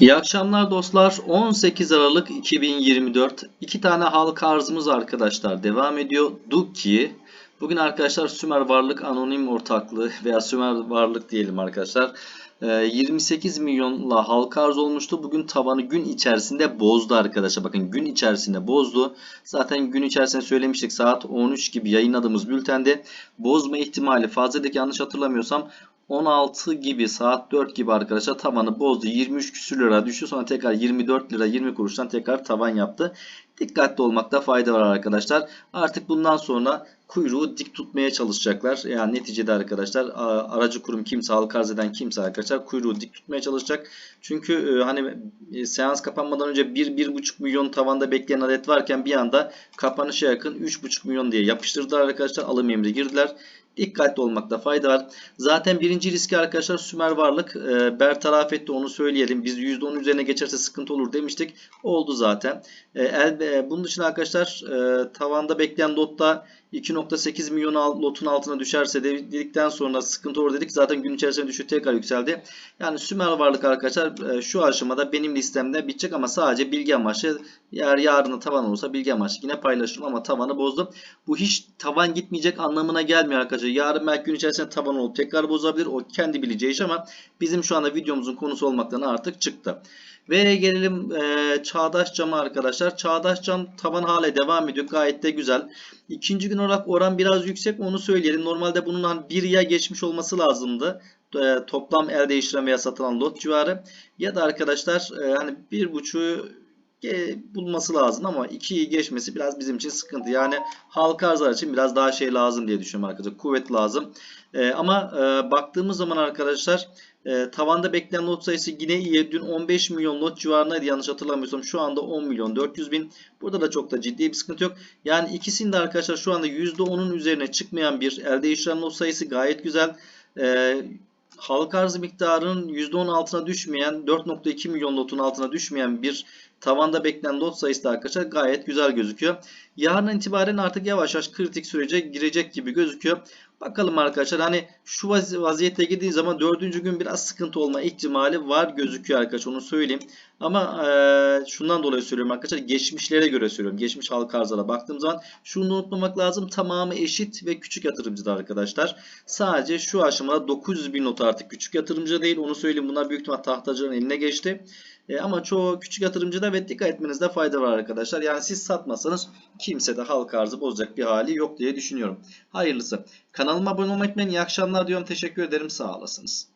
İyi akşamlar dostlar. 18 Aralık 2024. İki tane halka arzımız arkadaşlar devam ediyor. Duki. Bugün arkadaşlar Sümer Varlık Anonim Ortaklığı veya Sümer Varlık diyelim arkadaşlar. Ee, 28 milyonla halka arz olmuştu. Bugün tavanı gün içerisinde bozdu arkadaşlar. Bakın gün içerisinde bozdu. Zaten gün içerisinde söylemiştik. Saat 13 gibi yayınladığımız bültende bozma ihtimali fazladaki yanlış hatırlamıyorsam 16 gibi saat 4 gibi arkadaşlar tavanı bozdu. 23 küsür lira düştü. Sonra tekrar 24 lira 20 kuruştan tekrar tavan yaptı. Dikkatli olmakta fayda var arkadaşlar. Artık bundan sonra kuyruğu dik tutmaya çalışacaklar. Yani neticede arkadaşlar aracı kurum kimse, halka arz eden kimse arkadaşlar kuyruğu dik tutmaya çalışacak. Çünkü e, hani e, seans kapanmadan önce 1-1,5 milyon tavanda bekleyen adet varken bir anda kapanışa yakın 3,5 milyon diye yapıştırdılar arkadaşlar. Alım emri girdiler. Dikkatli olmakta fayda var. Zaten birinci riski arkadaşlar Sümer Varlık e, bertaraf etti onu söyleyelim. Biz %10 üzerine geçerse sıkıntı olur demiştik. Oldu zaten. E, el, e, bunun için arkadaşlar e, tavanda bekleyen lotta 2.8 milyon lotun altına düşerse de- dedikten sonra sıkıntı olur dedik. Zaten gün içerisinde düşüp tekrar yükseldi. Yani Sümer Varlık arkadaşlar e, şu aşamada benim listemde bitecek ama sadece bilgi amaçlı. Eğer yarına tavan olursa bilgi amaçlı yine paylaşırım ama tavanı bozdum. Bu hiç tavan gitmeyecek anlamına gelmiyor arkadaşlar. Yarın belki gün içerisinde tavan olup tekrar bozabilir. O kendi bileceği iş ama bizim şu anda videomuzun konusu olmaktan artık çıktı. Ve gelelim e, Çağdaş Cam'a arkadaşlar. Çağdaş Cam tavan hala devam ediyor. Gayet de güzel. İkinci gün olarak oran biraz yüksek onu söyleyelim. Normalde bunun hani 1 ya geçmiş olması lazımdı. E, toplam el değiştiren veya satılan lot civarı. Ya da arkadaşlar e, hani 1.5'u ge- bulması lazım ama 2'yi geçmesi biraz bizim için sıkıntı. Yani halka arzlar için biraz daha şey lazım diye düşünüyorum arkadaşlar. Kuvvet lazım. E, ama e, baktığımız zaman arkadaşlar e, tavanda beklenen lot sayısı yine iyi. Dün 15 milyon lot civarındaydı yanlış hatırlamıyorsam. Şu anda 10 milyon 400 bin. Burada da çok da ciddi bir sıkıntı yok. Yani ikisinde arkadaşlar şu anda %10'un üzerine çıkmayan bir elde işlem lot sayısı gayet güzel. E, halka arz miktarının %10 altına düşmeyen 4.2 milyon lotun altına düşmeyen bir tavanda beklenen lot sayısı da arkadaşlar gayet güzel gözüküyor. Yarın itibaren artık yavaş yavaş kritik sürece girecek gibi gözüküyor. Bakalım arkadaşlar hani şu vaz- vaziyette girdiği zaman dördüncü gün biraz sıkıntı olma ihtimali var gözüküyor arkadaşlar onu söyleyeyim. Ama eee, şundan dolayı söylüyorum arkadaşlar geçmişlere göre söylüyorum. Geçmiş halka arzlara baktığım zaman şunu unutmamak lazım tamamı eşit ve küçük yatırımcıda arkadaşlar. Sadece şu aşamada 900 bin not artık küçük yatırımcı değil onu söyleyeyim. Bunlar büyük ihtimal tahtacıların eline geçti. E, ama çoğu küçük yatırımcıda ve dikkat etmenizde fayda var arkadaşlar. Yani siz satmasanız kimse de halka arzı bozacak bir hali yok diye düşünüyorum. Hayırlısı. Kanalıma abone olmayı unutmayın. İyi akşamlar diyorum. Teşekkür ederim. Sağ olasınız.